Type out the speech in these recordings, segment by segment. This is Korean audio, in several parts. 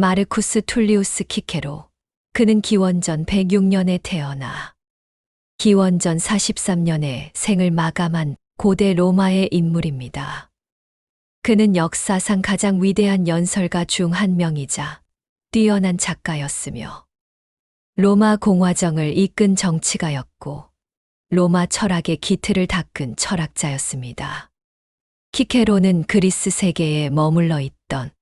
마르쿠스 툴리우스 키케로. 그는 기원전 106년에 태어나 기원전 43년에 생을 마감한 고대 로마의 인물입니다. 그는 역사상 가장 위대한 연설가 중 한 명이자 뛰어난 작가였으며 로마 공화정을 이끈 정치가였고 로마 철학의 기틀을 닦은 철학자였습니다. 키케로는 그리스 세계에 머물러 있던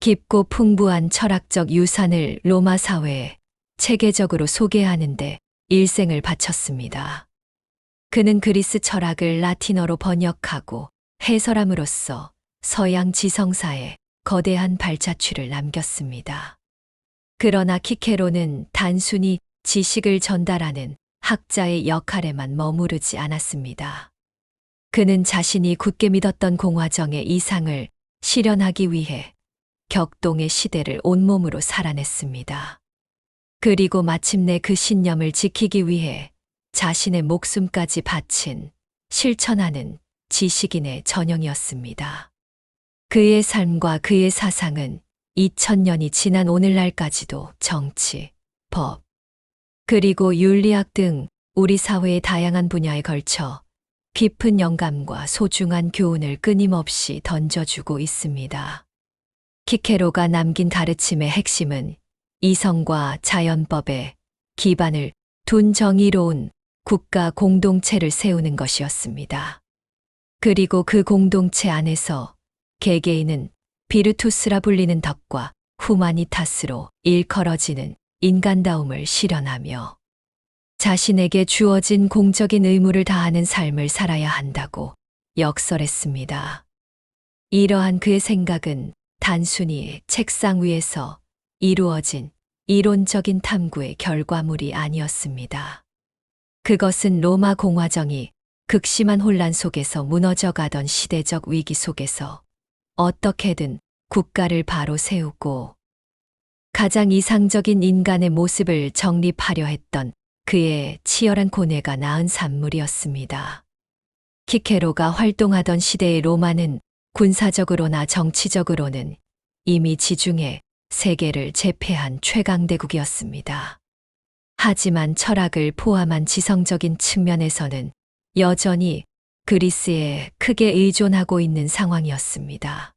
깊고 풍부한 철학적 유산을 로마 사회에 체계적으로 소개하는데 일생을 바쳤습니다. 그는 그리스 철학을 라틴어로 번역하고 해설함으로써 서양 지성사에 거대한 발자취를 남겼습니다. 그러나 키케로는 단순히 지식을 전달하는 학자의 역할에만 머무르지 않았습니다. 그는 자신이 굳게 믿었던 공화정의 이상을 실현하기 위해 격동의 시대를 온몸으로 살아냈습니다. 그리고 마침내 그 신념을 지키기 위해 자신의 목숨까지 바친 실천하는 지식인의 전형이었습니다. 그의 삶과 그의 사상은 2000년이 지난 오늘날까지도 정치, 법, 그리고 윤리학 등 우리 사회의 다양한 분야에 걸쳐 깊은 영감과 소중한 교훈을 끊임없이 던져주고 있습니다. 키케로가 남긴 가르침의 핵심은 이성과 자연법에 기반을 둔 정의로운 국가 공동체를 세우는 것이었습니다. 그리고 그 공동체 안에서 개개인은 비르투스라 불리는 덕과 후마니타스로 일컬어지는 인간다움을 실현하며 자신에게 주어진 공적인 의무를 다하는 삶을 살아야 한다고 역설했습니다. 이러한 그의 생각은 단순히 책상 위에서 이루어진 이론적인 탐구의 결과물이 아니었습니다. 그것은 로마 공화정이 극심한 혼란 속에서 무너져 가던 시대적 위기 속에서 어떻게든 국가를 바로 세우고 가장 이상적인 인간의 모습을 정립하려 했던 그의 치열한 고뇌가 낳은 산물이었습니다. 키케로가 활동하던 시대의 로마는 군사적으로나 정치적으로는 이미 지중해 세계를 제패한 최강대국이었습니다. 하지만 철학을 포함한 지성적인 측면에서는 여전히 그리스에 크게 의존하고 있는 상황이었습니다.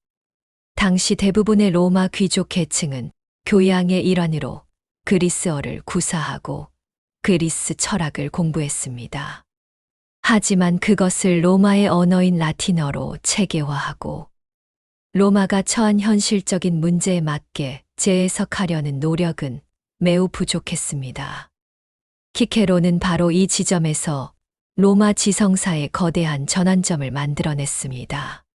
당시 대부분의 로마 귀족 계층은 교양의 일환으로 그리스어를 구사하고 그리스 철학을 공부했습니다. 하지만 그것을 로마의 언어인 라틴어로 체계화하고 로마가 처한 현실적인 문제에 맞게 재해석하려는 노력은 매우 부족했습니다. 키케로는 바로 이 지점에서 로마 지성사의 거대한 전환점을 만들어냈습니다.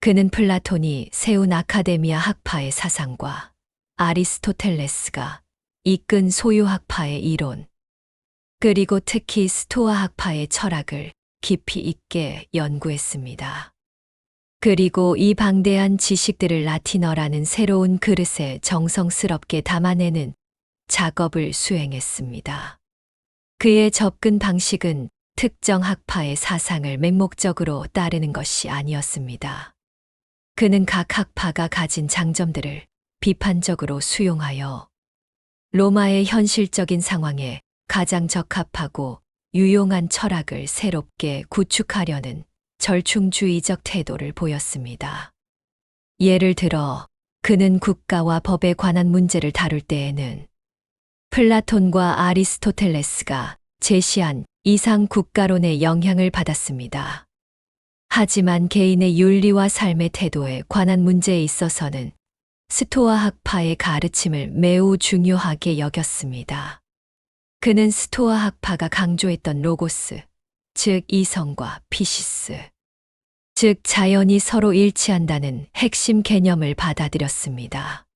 그는 플라톤이 세운 아카데미아 학파의 사상과 아리스토텔레스가 이끈 소유학파의 이론, 그리고 특히 스토아 학파의 철학을 깊이 있게 연구했습니다. 그리고 이 방대한 지식들을 라틴어라는 새로운 그릇에 정성스럽게 담아내는 작업을 수행했습니다. 그의 접근 방식은 특정 학파의 사상을 맹목적으로 따르는 것이 아니었습니다. 그는 각 학파가 가진 장점들을 비판적으로 수용하여 로마의 현실적인 상황에 가장 적합하고 유용한 철학을 새롭게 구축하려는 절충주의적 태도를 보였습니다. 예를 들어, 그는 국가와 법에 관한 문제를 다룰 때에는 플라톤과 아리스토텔레스가 제시한 이상 국가론의 영향을 받았습니다. 하지만 개인의 윤리와 삶의 태도에 관한 문제에 있어서는 스토아 학파의 가르침을 매우 중요하게 여겼습니다. 그는 스토아 학파가 강조했던 로고스, 즉 이성과 피시스, 즉 자연이 서로 일치한다는 핵심 개념을 받아들였습니다.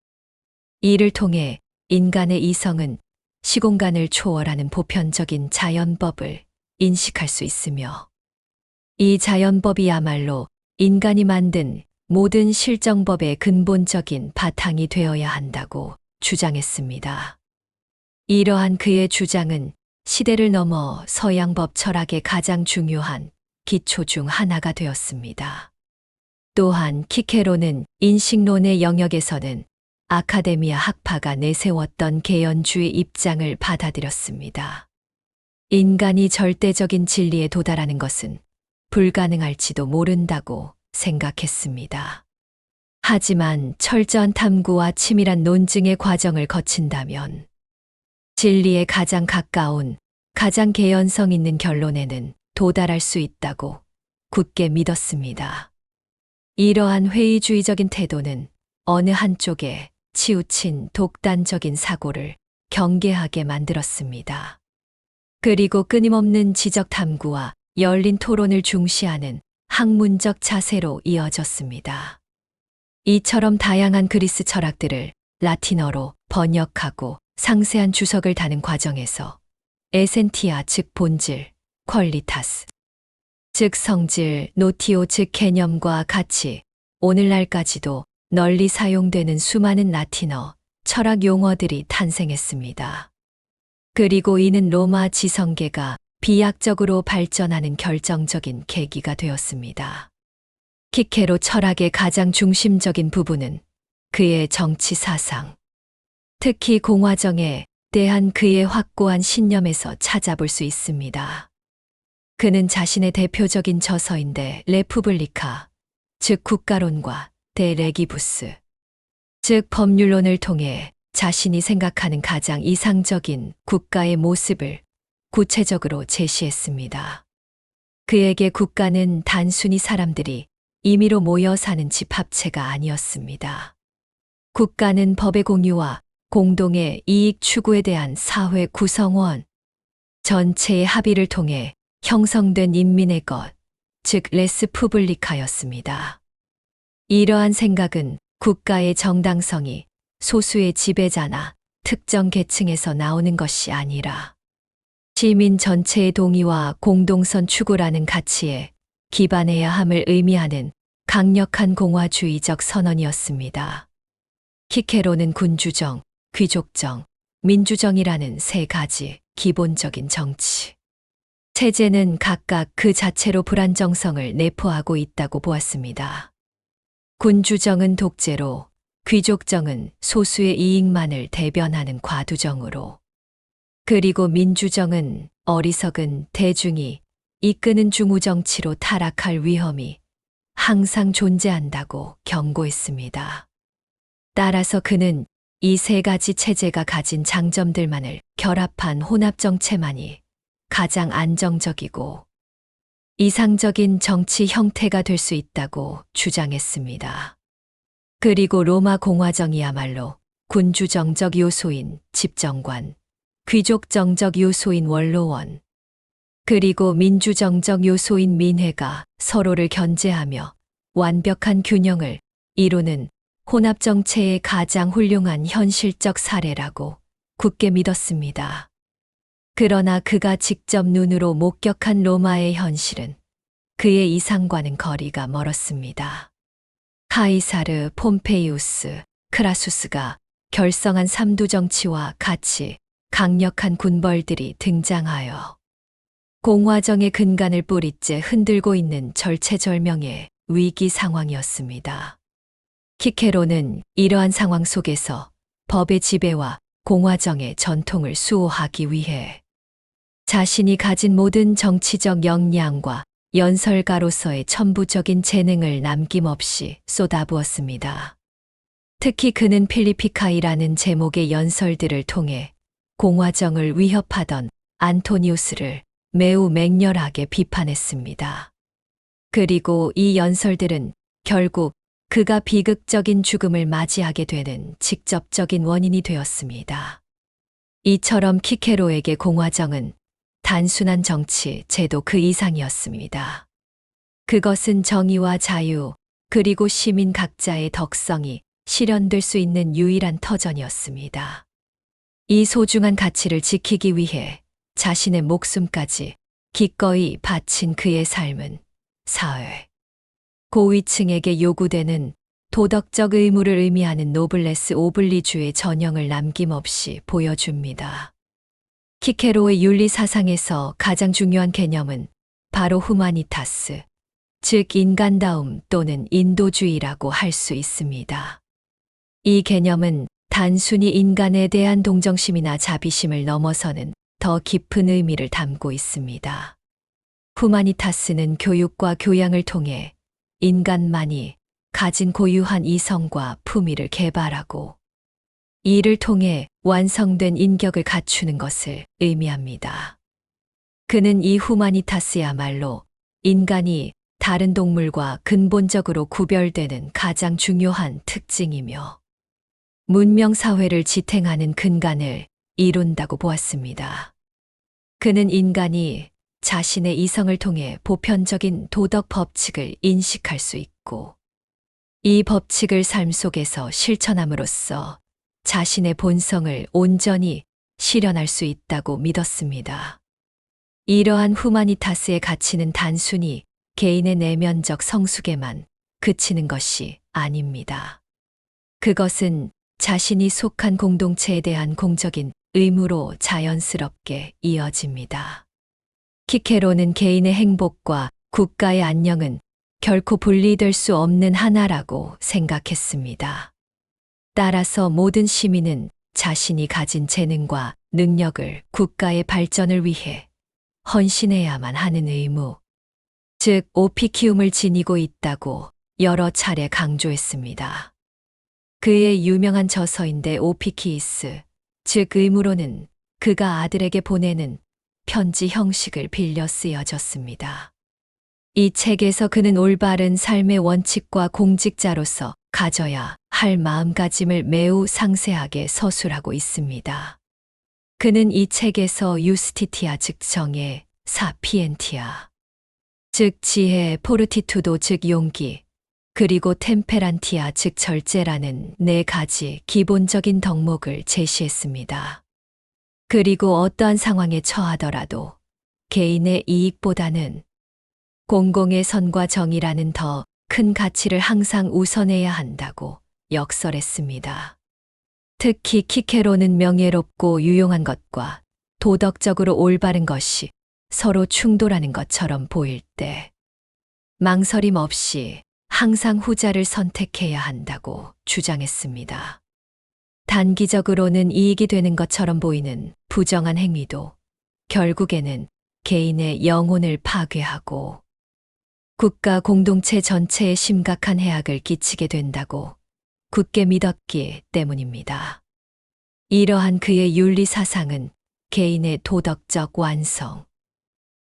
이를 통해 인간의 이성은 시공간을 초월하는 보편적인 자연법을 인식할 수 있으며 이 자연법이야말로 인간이 만든 모든 실정법의 근본적인 바탕이 되어야 한다고 주장했습니다. 이러한 그의 주장은 시대를 넘어 서양 법 철학의 가장 중요한 기초 중 하나가 되었습니다. 또한 키케로는 인식론의 영역에서는 아카데미아 학파가 내세웠던 개연주의 입장을 받아들였습니다. 인간이 절대적인 진리에 도달하는 것은 불가능할지도 모른다고 생각했습니다. 하지만 철저한 탐구와 치밀한 논증의 과정을 거친다면 진리에 가장 가까운 가장 개연성 있는 결론에는 도달할 수 있다고 굳게 믿었습니다. 이러한 회의주의적인 태도는 어느 한쪽에 치우친 독단적인 사고를 경계하게 만들었습니다. 그리고 끊임없는 지적 탐구와 열린 토론을 중시하는 학문적 자세로 이어졌습니다. 이처럼 다양한 그리스 철학들을 라틴어로 번역하고 상세한 주석을 다는 과정에서 에센티아 즉 본질, 퀄리타스 즉 성질, 노티오 즉 개념과 같이 오늘날까지도 널리 사용되는 수많은 라틴어, 철학 용어들이 탄생했습니다. 그리고 이는 로마 지성계가 비약적으로 발전하는 결정적인 계기가 되었습니다. 키케로 철학의 가장 중심적인 부분은 그의 정치 사상, 특히 공화정에 대한 그의 확고한 신념에서 찾아볼 수 있습니다. 그는 자신의 대표적인 저서인데 레푸블리카, 즉 국가론과 데레기부스, 즉 법률론을 통해 자신이 생각하는 가장 이상적인 국가의 모습을 구체적으로 제시했습니다. 그에게 국가는 단순히 사람들이 임의로 모여 사는 집 합체가 아니었습니다. 국가는 법의 공유와 공동의 이익 추구에 대한 사회 구성원, 전체의 합의를 통해 형성된 인민의 것, 즉 레스 푸블리카였습니다. 이러한 생각은 국가의 정당성이 소수의 지배자나 특정 계층에서 나오는 것이 아니라 시민 전체의 동의와 공동선 추구라는 가치에 기반해야 함을 의미하는 강력한 공화주의적 선언이었습니다. 키케로는 군주정, 귀족정, 민주정이라는 세 가지 기본적인 정치. 체제는 각각 그 자체로 불안정성을 내포하고 있다고 보았습니다. 군주정은 독재로, 귀족정은 소수의 이익만을 대변하는 과두정으로, 그리고 민주정은 어리석은 대중이 이끄는 중우정치로 타락할 위험이 항상 존재한다고 경고했습니다. 따라서 그는 이 세 가지 체제가 가진 장점들만을 결합한 혼합 정체만이 가장 안정적이고 이상적인 정치 형태가 될 수 있다고 주장했습니다. 그리고 로마 공화정이야말로 군주정적 요소인 집정관, 귀족정적 요소인 원로원, 그리고 민주정적 요소인 민회가 서로를 견제하며 완벽한 균형을 이루는 혼합정체의 가장 훌륭한 현실적 사례라고 굳게 믿었습니다. 그러나 그가 직접 눈으로 목격한 로마의 현실은 그의 이상과는 거리가 멀었습니다. 카이사르, 폼페이우스, 크라수스가 결성한 삼두 정치와 같이 강력한 군벌들이 등장하여 공화정의 근간을 뿌리째 흔들고 있는 절체절명의 위기 상황이었습니다. 키케로는 이러한 상황 속에서 법의 지배와 공화정의 전통을 수호하기 위해 자신이 가진 모든 정치적 역량과 연설가로서의 천부적인 재능을 남김없이 쏟아부었습니다. 특히 그는 필리피카이라는 제목의 연설들을 통해 공화정을 위협하던 안토니우스를 매우 맹렬하게 비판했습니다. 그리고 이 연설들은 결국 그가 비극적인 죽음을 맞이하게 되는 직접적인 원인이 되었습니다. 이처럼 키케로에게 공화정은 단순한 정치, 제도 그 이상이었습니다. 그것은 정의와 자유, 그리고 시민 각자의 덕성이 실현될 수 있는 유일한 터전이었습니다. 이 소중한 가치를 지키기 위해 자신의 목숨까지 기꺼이 바친 그의 삶은 사회, 고위층에게 요구되는 도덕적 의무를 의미하는 노블레스 오블리주의 전형을 남김없이 보여줍니다. 키케로의 윤리 사상에서 가장 중요한 개념은 바로 후마니타스, 즉 인간다움 또는 인도주의라고 할 수 있습니다. 이 개념은 단순히 인간에 대한 동정심이나 자비심을 넘어서는 더 깊은 의미를 담고 있습니다. 후마니타스는 교육과 교양을 통해 인간만이 가진 고유한 이성과 품위를 개발하고 이를 통해 완성된 인격을 갖추는 것을 의미합니다. 그는 이 후마니타스야말로 인간이 다른 동물과 근본적으로 구별되는 가장 중요한 특징이며 문명 사회를 지탱하는 근간을 이룬다고 보았습니다. 그는 인간이 자신의 이성을 통해 보편적인 도덕 법칙을 인식할 수 있고 이 법칙을 삶 속에서 실천함으로써 자신의 본성을 온전히 실현할 수 있다고 믿었습니다. 이러한 후마니타스의 가치는 단순히 개인의 내면적 성숙에만 그치는 것이 아닙니다. 그것은 자신이 속한 공동체에 대한 공적인 의무로 자연스럽게 이어집니다. 키케로는 개인의 행복과 국가의 안녕은 결코 분리될 수 없는 하나라고 생각했습니다. 따라서 모든 시민은 자신이 가진 재능과 능력을 국가의 발전을 위해 헌신해야만 하는 의무, 즉 오피키움을 지니고 있다고 여러 차례 강조했습니다. 그의 유명한 저서인데 오피키이스, 즉 의무로는 그가 아들에게 보내는 편지 형식을 빌려 쓰여졌습니다. 이 책에서 그는 올바른 삶의 원칙과 공직자로서 가져야 할 마음가짐을 매우 상세하게 서술하고 있습니다. 그는 이 책에서 유스티티아 즉 정의, 사피엔티아, 즉 지혜, 포르티투도 즉 용기, 그리고 템페란티아 즉 절제라는 네 가지 기본적인 덕목을 제시했습니다. 그리고 어떠한 상황에 처하더라도 개인의 이익보다는 공공의 선과 정의라는 더 큰 가치를 항상 우선해야 한다고 역설했습니다. 특히 키케로는 명예롭고 유용한 것과 도덕적으로 올바른 것이 서로 충돌하는 것처럼 보일 때 망설임 없이 항상 후자를 선택해야 한다고 주장했습니다. 단기적으로는 이익이 되는 것처럼 보이는 부정한 행위도 결국에는 개인의 영혼을 파괴하고 국가 공동체 전체에 심각한 해악을 끼치게 된다고 굳게 믿었기 때문입니다. 이러한 그의 윤리 사상은 개인의 도덕적 완성,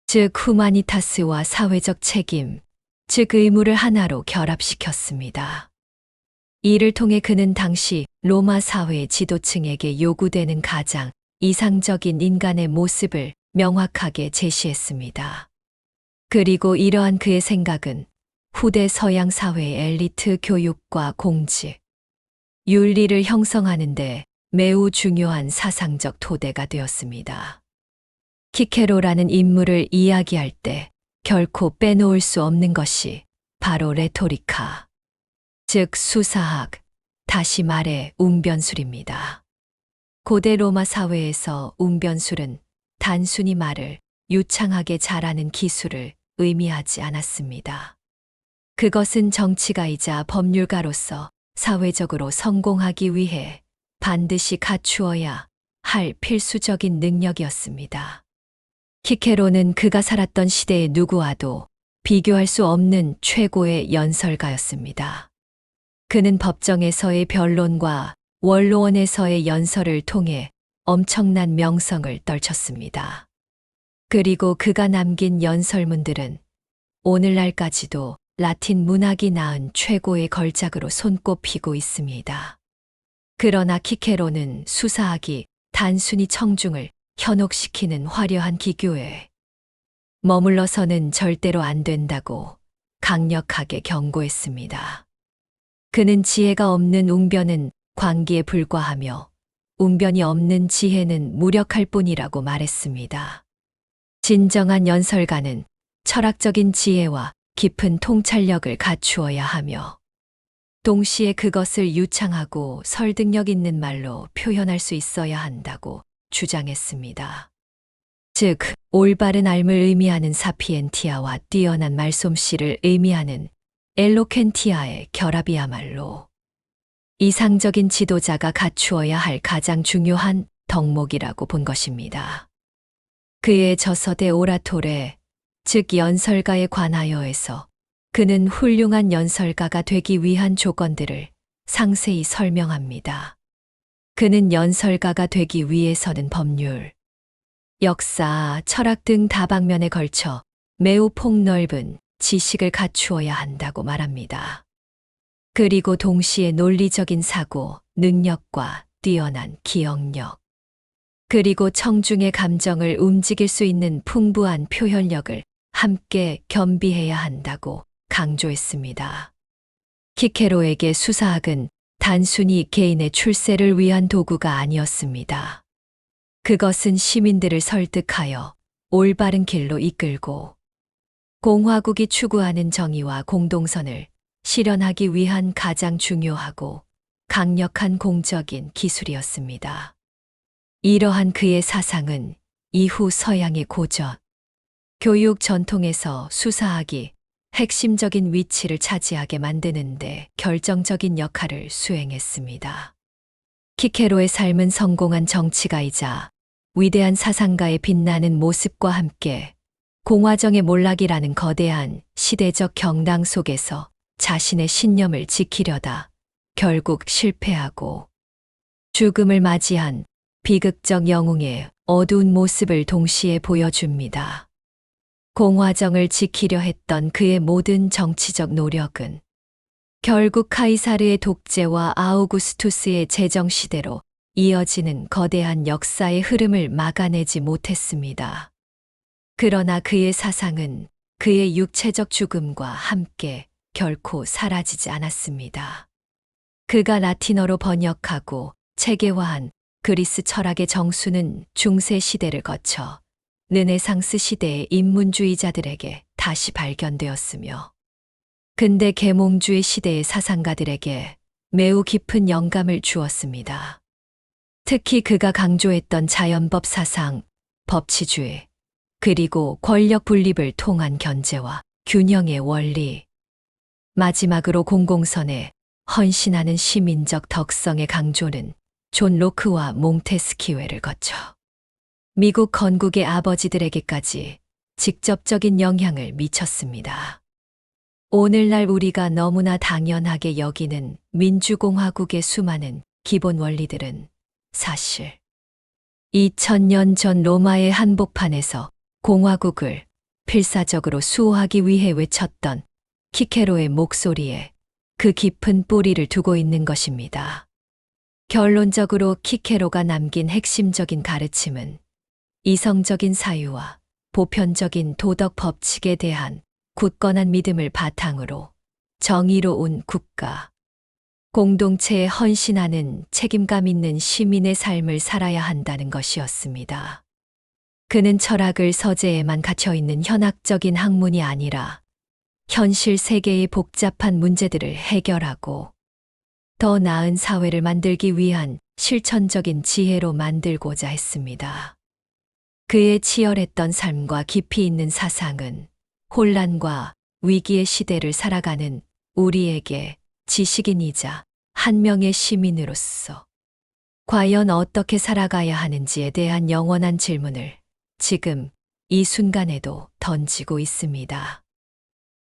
즉 후마니타스와 사회적 책임, 즉 의무를 하나로 결합시켰습니다. 이를 통해 그는 당시 로마 사회 지도층에게 요구되는 가장 이상적인 인간의 모습을 명확하게 제시했습니다. 그리고 이러한 그의 생각은 후대 서양 사회의 엘리트 교육과 공직, 윤리를 형성하는데 매우 중요한 사상적 토대가 되었습니다. 키케로라는 인물을 이야기할 때 결코 빼놓을 수 없는 것이 바로 레토리카, 즉 수사학, 다시 말해 웅변술입니다. 고대 로마 사회에서 웅변술은 단순히 말을 유창하게 잘하는 기술을 의미하지 않았습니다. 그것은 정치가이자 법률가로서 사회적으로 성공하기 위해 반드시 갖추어야 할 필수적인 능력이었습니다. 키케로는 그가 살았던 시대의 누구와도 비교할 수 없는 최고의 연설가였습니다. 그는 법정에서의 변론과 원로원에서의 연설을 통해 엄청난 명성을 떨쳤습니다. 그리고 그가 남긴 연설문들은 오늘날까지도 라틴 문학이 낳은 최고의 걸작으로 손꼽히고 있습니다. 그러나 키케로는 수사학이 단순히 청중을 현혹시키는 화려한 기교에 머물러서는 절대로 안 된다고 강력하게 경고했습니다. 그는 지혜가 없는 웅변은 광기에 불과하며 웅변이 없는 지혜는 무력할 뿐이라고 말했습니다. 진정한 연설가는 철학적인 지혜와 깊은 통찰력을 갖추어야 하며 동시에 그것을 유창하고 설득력 있는 말로 표현할 수 있어야 한다고 주장했습니다. 즉, 올바른 알을 의미하는 사피엔티아와 뛰어난 말솜씨를 의미하는 엘로켄티아의 결합이야말로 이상적인 지도자가 갖추어야 할 가장 중요한 덕목이라고 본 것입니다. 그의 저서대 오라토레, 즉 연설가에 관하여에서 그는 훌륭한 연설가가 되기 위한 조건들을 상세히 설명합니다. 그는 연설가가 되기 위해서는 법률, 역사, 철학 등 다방면에 걸쳐 매우 폭넓은 지식을 갖추어야 한다고 말합니다. 그리고 동시에 논리적인 사고, 능력과 뛰어난 기억력, 그리고 청중의 감정을 움직일 수 있는 풍부한 표현력을 함께 겸비해야 한다고 강조했습니다. 키케로에게 수사학은 단순히 개인의 출세를 위한 도구가 아니었습니다. 그것은 시민들을 설득하여 올바른 길로 이끌고 공화국이 추구하는 정의와 공동선을 실현하기 위한 가장 중요하고 강력한 공적인 기술이었습니다. 이러한 그의 사상은 이후 서양의 고전, 교육 전통에서 수사학이 핵심적인 위치를 차지하게 만드는데 결정적인 역할을 수행했습니다. 키케로의 삶은 성공한 정치가이자 위대한 사상가의 빛나는 모습과 함께 공화정의 몰락이라는 거대한 시대적 경당 속에서 자신의 신념을 지키려다 결국 실패하고 죽음을 맞이한 비극적 영웅의 어두운 모습을 동시에 보여줍니다. 공화정을 지키려 했던 그의 모든 정치적 노력은 결국 카이사르의 독재와 아우구스투스의 제정시대로 이어지는 거대한 역사의 흐름을 막아내지 못했습니다. 그러나 그의 사상은 그의 육체적 죽음과 함께 결코 사라지지 않았습니다. 그가 라틴어로 번역하고 체계화한 그리스 철학의 정수는 중세 시대를 거쳐 르네상스 시대의 인문주의자들에게 다시 발견되었으며 근대 계몽주의 시대의 사상가들에게 매우 깊은 영감을 주었습니다. 특히 그가 강조했던 자연법 사상, 법치주의, 그리고 권력 분립을 통한 견제와 균형의 원리. 마지막으로 공공선에 헌신하는 시민적 덕성의 강조는 존 로크와 몽테스키웨를 거쳐 미국 건국의 아버지들에게까지 직접적인 영향을 미쳤습니다. 오늘날 우리가 너무나 당연하게 여기는 민주공화국의 수많은 기본 원리들은 사실 2000년 전 로마의 한복판에서 공화국을 필사적으로 수호하기 위해 외쳤던 키케로의 목소리에 그 깊은 뿌리를 두고 있는 것입니다. 결론적으로 키케로가 남긴 핵심적인 가르침은 이성적인 사유와 보편적인 도덕 법칙에 대한 굳건한 믿음을 바탕으로 정의로운 국가, 공동체에 헌신하는 책임감 있는 시민의 삶을 살아야 한다는 것이었습니다. 그는 철학을 서재에만 갇혀 있는 현학적인 학문이 아니라 현실 세계의 복잡한 문제들을 해결하고 더 나은 사회를 만들기 위한 실천적인 지혜로 만들고자 했습니다. 그의 치열했던 삶과 깊이 있는 사상은 혼란과 위기의 시대를 살아가는 우리에게 지식인이자 한 명의 시민으로서 과연 어떻게 살아가야 하는지에 대한 영원한 질문을 지금 이 순간에도 던지고 있습니다.